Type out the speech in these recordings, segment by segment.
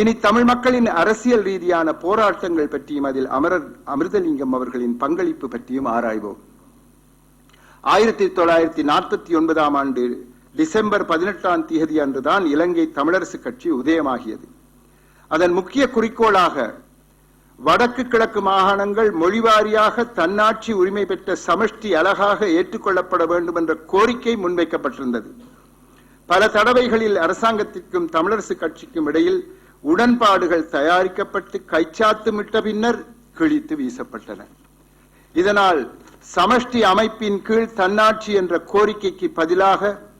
இனி தமிழ் மக்களின் அரசியல் ரீதியான போராட்டங்கள் பற்றியும் அதில் அமரர் அமிர்தலிங்கம் அவர்களின் பங்களிப்பு பற்றியும் ஆராய்வோம். ஆயிரத்தி தொள்ளாயிரத்தி நாற்பத்தி ஒன்பதாம் ஆண்டு டிசம்பர் பதினெட்டாம் தேதி அன்றுதான் இலங்கை தமிழரசு கட்சி உதயமாகியது. அதன் முக்கிய குறிக்கோளாக வடக்கு கிழக்கு மாகாணங்கள் மொழிவாரியாக தன்னாட்சி உரிமை பெற்ற சமஷ்டி அழகாக ஏற்றுக்கொள்ளப்பட வேண்டும் என்ற கோரிக்கை முன்வைக்கப்பட்டிருந்தது. பல தடவைகளில் அரசாங்கத்திற்கும் தமிழரசு கட்சிக்கும் இடையில் உடன்பாடுகள் தயாரிக்கப்பட்டு கைச்சாத்துமிட்ட பின்னர் கிழித்து வீசப்பட்டன. இதனால் சமஷ்டி அமைப்பின் கீழ் தன்னாட்சி என்ற கோரிக்கைக்கு பதிலாக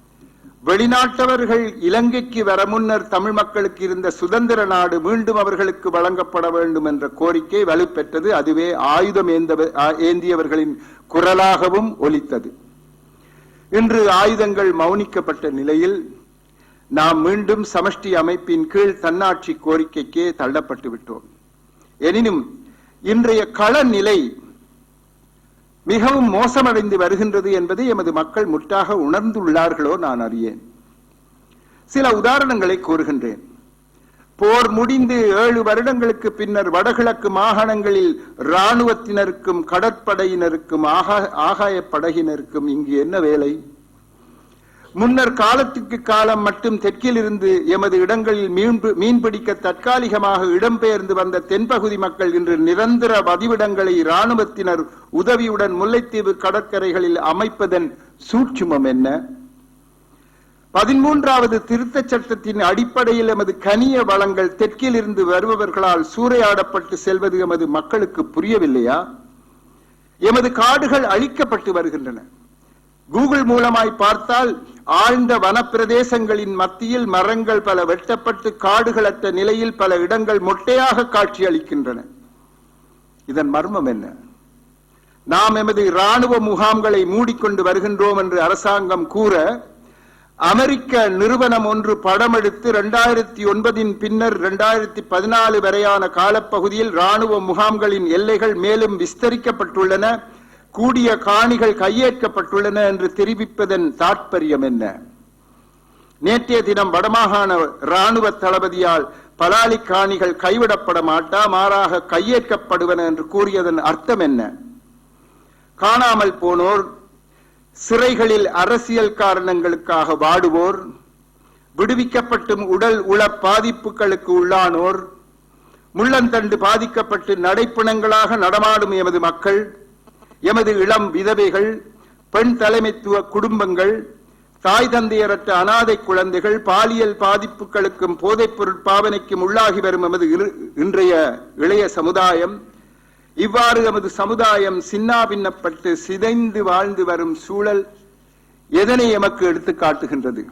வெளிநாட்டவர்கள் இலங்கைக்கு வர முன்னர் தமிழ் மக்களுக்கு இருந்த சுதந்திர நாடு மீண்டும் அவர்களுக்கு வழங்கப்பட வேண்டும் என்ற கோரிக்கை வலுப்பெற்றது. அதுவே ஆயுதம் ஏந்தவ- ஏந்தியவர்களின் குரலாகவும் ஒலித்தது. இன்று ஆயுதங்கள் மௌனிக்கப்பட்ட நிலையில் நாம் மீண்டும் சமஷ்டி அமைப்பின் கீழ் தன்னாட்சி கோரிக்கைக்கே தள்ளப்பட்டு விட்டோம். எனினும் இன்றைய கள நிலை மிகவும் மோசமடைந்து வருகின்றது என்பதை எமது மக்கள் முற்றாக உணர்ந்துள்ளார்களோ நான் அறியேன். சில உதாரணங்களை கூறுகின்றேன். போர் முடிந்து ஏழு வருடங்களுக்கு பின்னர் வடகிழக்கு மாகாணங்களில் இராணுவத்தினருக்கும் கடற்படையினருக்கும் ஆகா- ஆகாய படகினருக்கும் இங்கு என்ன வேலை? முன்னர் காலத்திற்கு காலம் மட்டும் தெற்கில் இருந்து எமது இடங்களில் மீன்பிடிக்க தற்காலிகமாக இடம்பெயர்ந்து வந்த தென்பகுதி மக்கள் இன்று நிரந்தர வதிவிடங்களை இராணுவத்தினர் உதவியுடன் முல்லைத்தீவு கடற்கரைகளில் அமைப்பதன் சூட்சுமம் என்ன? பதிமூன்றாவது திருத்த சட்டத்தின் அடிப்படையில் எமது கனிய வளங்கள் தெற்கில் இருந்து வருபவர்களால் சூறையாடப்பட்டு செல்வது எமது மக்களுக்கு புரியவில்லையா? எமது காடுகள் அழிக்கப்பட்டு வருகின்றன. கூகுள் மூலமாய் பார்த்தால் ஆழ்ந்த வனப்பிரதேசங்களின் மத்தியில் மரங்கள் பல வெட்டப்பட்டு காடுகளற்ற நிலையில் பல இடங்கள் மொட்டையாக காட்சியளிக்கின்றன. இதன் மர்மம் என்ன? நாம் எமது இராணுவ முகாம்களை மூடிக்கொண்டு வருகின்றோம் என்று அரசாங்கம் கூற அமெரிக்க நிறுவனம் ஒன்று படம் எடுத்து இரண்டாயிரத்தி ஒன்பதின் பின்னர் இரண்டாயிரத்தி பதினாலு வரையான காலப்பகுதியில் ராணுவ முகாம்களின் எல்லைகள் மேலும் விஸ்தரிக்கப்பட்டுள்ளன. கூடிய காணிகள் கையேற்கப்பட்டுள்ளன என்று தெரிவிப்பதன் தாற்பயம் என்ன? நேற்றைய தினம் வடமாகாண ராணுவ தளபதியால் பலாலி காணிகள் கைவிடப்பட மாட்டா மாறாக கையேற்கப்படுவன என்று கூறியதன் அர்த்தம் என்ன? காணாமல் போனோர் சிறைகளில் அரசியல் காரணங்களுக்காக வாடுவோர் விடுவிக்கப்பட்டும் உடல் உள பாதிப்புகளுக்கு உள்ளானோர் முள்ளந்தண்டு பாதிக்கப்பட்டு நடைப்பிணங்களாக நடமாடும் எமது மக்கள் எமது இளம் விதவைகள் பெண் தலைமைத்துவ குடும்பங்கள் தாய் தந்தையரற்ற அனாதை குழந்தைகள் பாலியல் பாதிப்புகளுக்கும் போதைப் பொருள் பாவனைக்கும் உள்ளாகி வரும் எமது இன்றைய இளைய சமுதாயம் இவ்வாறு எமது சமுதாயம் சின்னாபின்னப்பட்டு சிதைந்து வாழ்ந்து வரும் சூழல் எதனை எமக்கு எடுத்து காட்டுகின்றது?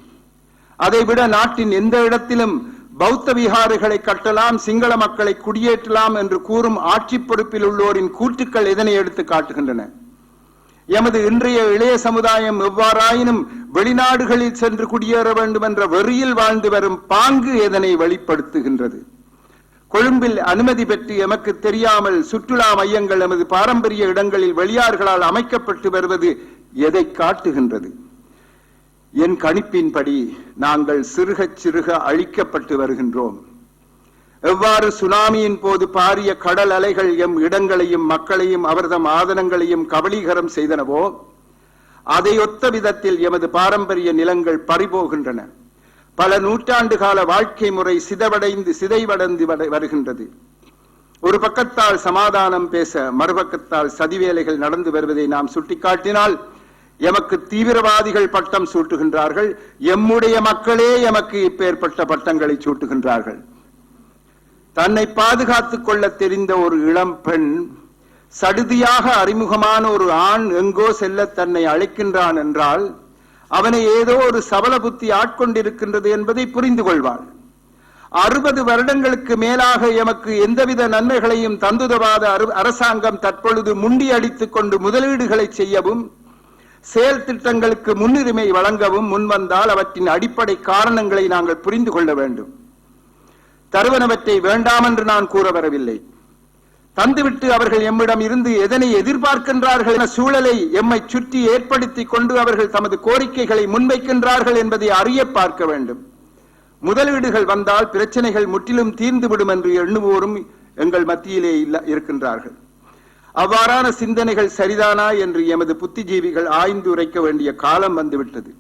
அதைவிட நாட்டின் எந்த இடத்திலும் பௌத்த விகாரைகளை கட்டலாம் சிங்கள மக்களை குடியேற்றலாம் என்று கூறும் ஆட்சி பொறுப்பில் உள்ளோரின் கூற்றுக்கள் எதனை எடுத்து காட்டுகின்றன? எமது இன்றைய இளைய சமுதாயம் எவ்வாறாயினும் வெளிநாடுகளில் சென்று குடியேற வேண்டும் என்ற வெறியில் வாழ்ந்து வரும் பாங்கு எதனை வெளிப்படுத்துகின்றது? கொழும்பில் அனுமதி பெற்று எமக்கு தெரியாமல் சுற்றுலா மையங்கள் எமது பாரம்பரிய இடங்களில் வெளியார்களால் அமைக்கப்பட்டு வருவது எதை காட்டுகின்றது? என் கணிப்பின்படி நாங்கள் சிறுகச் சிறுக அழிக்கப்பட்டு வருகின்றோம். எவ்வாறு சுனாமியின் போது பாரிய கடல் அலைகள் எம் இடங்களையும் மக்களையும் அவர்தம் ஆதனங்களையும் கபலீகரம் செய்தனவோ அதையொத்த விதத்தில் எமது பாரம்பரிய நிலங்கள் பறிபோகின்றன. பல நூற்றாண்டு கால வாழ்க்கை முறை சிதவடைந்து சிதைவடைந்து வருகின்றது. ஒரு பக்கத்தால் சமாதானம் பேச மறுபக்கத்தால் சதிவேலைகள் நடந்து வருவதை நாம் சுட்டிக்காட்டினால் எமக்கு தீவிரவாதிகள் பட்டம் சூட்டுகின்றார்கள். எம்முடைய மக்களே எமக்கு இப்பேற்பட்ட பட்டங்களை சூட்டுகின்றார்கள். தன்னை பாதுகாத்துக் கொள்ள தெரிந்த ஒரு இளம் பெண் சடுதியாக அறிமுகமான ஒரு ஆண் எங்கோ செல்ல தன்னை அழைக்கின்றான் என்றால் அவனை ஏதோ ஒரு சபல புத்தி ஆட்கொண்டிருக்கின்றது என்பதை புரிந்து கொள்வாள். அறுபது வருடங்களுக்கு மேலாக எமக்கு எந்தவித நன்மைகளையும் தந்துதவாத அரு- அரசாங்கம் தற்பொழுது முண்டி அடித்துக் கொண்டு முதலீடுகளை செய்யவும் செயல் திட்டங்களுக்கு முன்னுரிமை வழங்கவும் முன்வந்தால் அவற்றின் அடிப்படை காரணங்களை நாங்கள் புரிந்து கொள்ள வேண்டும். தருவனவற்றை வேண்டாம் என்று நான் கூற வரவில்லை. தந்துவிட்டு அவர்கள் எம்மிடம் இருந்து எதனை எதிர்பார்க்கின்றார்கள் என சூழலை எம்மை சுற்றி ஏற்படுத்திக் கொண்டு அவர்கள் தமது கோரிக்கைகளை முன்வைக்கின்றார்கள் என்பதை அறிய பார்க்க வேண்டும். முதலீடுகள் வந்தால் பிரச்சனைகள் முற்றிலும் தீர்ந்துவிடும் என்று எண்ணுவோரும் எங்கள் மத்தியிலே இல்ல- இருக்கின்றார்கள். அவ்வாறான சிந்தனைகள் சரிதானா என்று எமது புத்திஜீவிகள் ஆய்ந்து உரைக்க வேண்டிய காலம் வந்துவிட்டது.